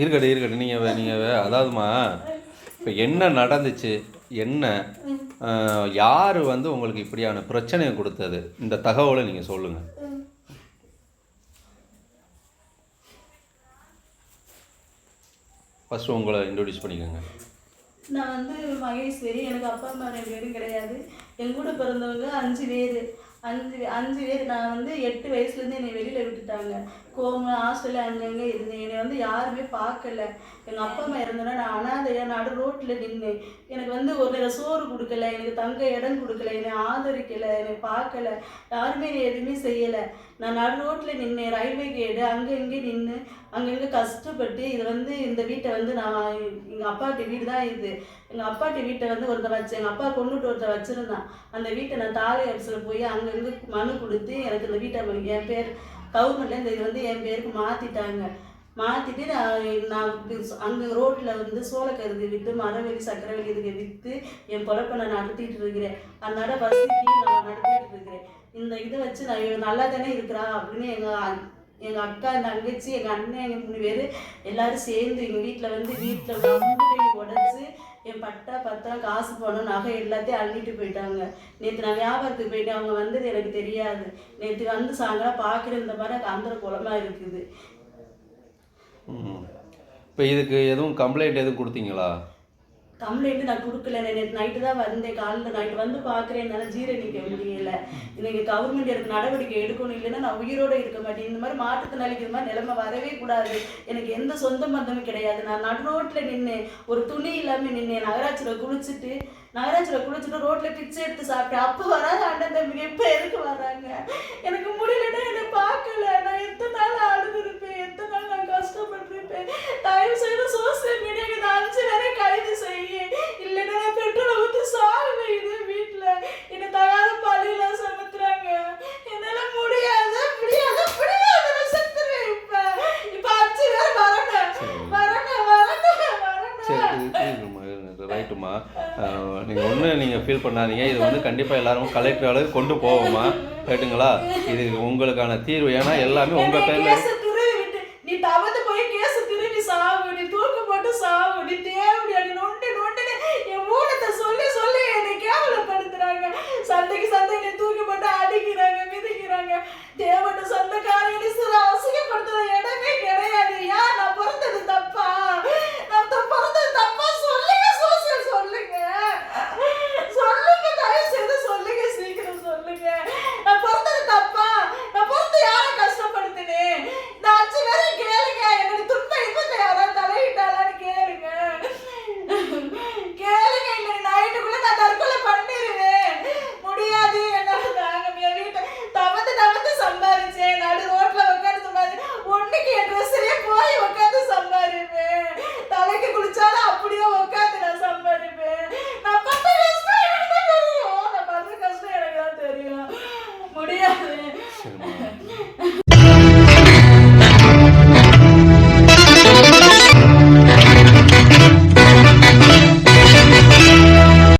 இருக்கட்டு இருக்கட்டு நீங்கள் நீங்கள் அதாவதுமா இப்போ என்ன நடந்துச்சு என்ன யார் வந்து உங்களுக்கு இப்படியான பிரச்சனையை கொடுத்தது? இந்த தகவலை நீங்கள் சொல்லுங்கள் ஃபஸ்ட்டு உங்களை இன்ட்ரடியூஸ் பண்ணிக்கோங்க. நான் வந்து மகேஸ்வரி எனக்கு அப்பா அம்மா ரெண்டு பேரும் கிடையாது. என் கூட பிறந்தவங்க அஞ்சு பேர். அஞ்சு அஞ்சு பேர் நான் வந்து எட்டு வயசுலேருந்து என்னை வெளியில் விட்டுட்டாங்க. கோமு ஹாஸ்டலில் அங்கங்கே இருந்தேன். என்னை வந்து யாருமே பார்க்கல. எங்கள் அப்பா அம்மா இறந்தோன்னா நான் அனாதையாக நடு ரோட்டில் நின்னேன். எனக்கு வந்து ஒரு நேரம் சோறு கொடுக்கல எனக்கு தங்க இடம் கொடுக்கல என்னை ஆதரிக்கலை என்னை பார்க்கல. யாருமே என்னை எதுவுமே செய்யலை. நான் நடு ரோட்டில் நின்னேன். ரயில்வே கேடு அங்கே இங்கே நின்று அங்கங்கே கஷ்டப்பட்டு இது வந்து இந்த வீட்டை வந்து நான் எங்கள் அப்பாட்ட வீடு தான் இது. எங்கள் அப்பாட்டி வீட்டை வந்து ஒருத்தர் வச்சு எங்கள் அப்பா கொண்டுட்டு ஒருத்தர் வச்சுருந்தான். அந்த வீட்டை நான் தாலை அரசில் போய் அங்கேருந்து மனு கொடுத்து எனக்கு இந்த வீட்டை என் பேர் கவர்மெண்ட்ல இந்த இது வந்து என் பேருக்கு மாற்றிட்டாங்க மாற்றிட்டு நான் நான் அங்கே ரோட்டில் வந்து சோளக்கருது விற்று மரவெளி சக்கரவெளி இதுக்கு விற்று என் பொழப்பை நான் நடத்திட்டு இருக்கிறேன். அதனால பசிக்கு நான் நடத்திட்டு இருக்கிறேன். இந்த இதை வச்சு நான் நல்லா தானே இருக்கிறா அப்படின்னு எங்கள் எங்கள் அக்கா தங்கச்சி எங்கள் அண்ணன் எங்கள் மூணு பேர் எல்லாரும் சேர்ந்து எங்கள் வீட்டில் வந்து வீட்டில் உடச்சி என் பட்டா பத்திரம் காசு போனோம் நகை எல்லாத்தையும் அள்ளிட்டு போயிட்டாங்க. நேற்று நான் வியாபாரத்துக்கு போயிட்டு அவங்க வந்தது எனக்கு தெரியாது. நேற்று வந்து சாயங்காலம் பார்க்குற இந்த மாதிரி அந்த குளமாக இருக்குது. இப்போ இதுக்கு எதுவும் கம்ப்ளைண்ட் எதுவும் கொடுத்தீங்களா? கம்ப்ளைண்ட் நான் கொடுக்கல. நேற்று நைட்டு தான் வந்தேன். காலையில் நைட்டு வந்து பார்க்குறேன் என்னால் ஜீரணிக்க முடியல. இன்னைக்கு கவர்மெண்ட் எனக்கு நடவடிக்கை எடுக்கணும். இல்லைன்னா நான் உயிரோட இருக்க மாட்டேன். இந்த மாதிரி மாற்றுத்திறனாளிக்கு இந்த மாதிரி நிலைமை வரவே கூடாது. எனக்கு எந்த சொந்த பந்தமும் கிடையாது. நான் நடு ரோட்டில் நின்னேன். ஒரு துணி இல்லாமல் நின்னேன். நகராட்சியில் குளிச்சுட்டு நகராட்சியில் குளிச்சுட்டு ரோட்டில் பிச்சை எடுத்து சாப்பிட்டேன். அப்போ வராது அண்ணன் தம்பிங்க இப்போ எதுக்கு வராங்க எனக்கு நீங்கள் ஒன்று நீங்கள் ஃபீல் பண்ணாதீங்க. இது வந்து கண்டிப்பாக எல்லாரும் கலெக்டர் அளவுக்கு கொண்டு போவோம்மா ரைட்டுங்களா இது உங்களுக்கான தீர்வு. ஏன்னா எல்லாமே உங்கள் பேரில் நீ தவந்து போய் கேஸ் திருவி சாவு நீ தூக்கு போட்டு சாவு நீ தேவடி நீ நொண்டி நொண்டி என் ஊனத்தை சொல்லி சொல்லி என்னை கேவலப்படுத்துறாங்க. சந்தைக்கு சந்தை நீ தூக்கி போட்டு அடிக்கிறாங்க மிதிக்கிறாங்க. தேவட்ட சொந்தக்காரங்க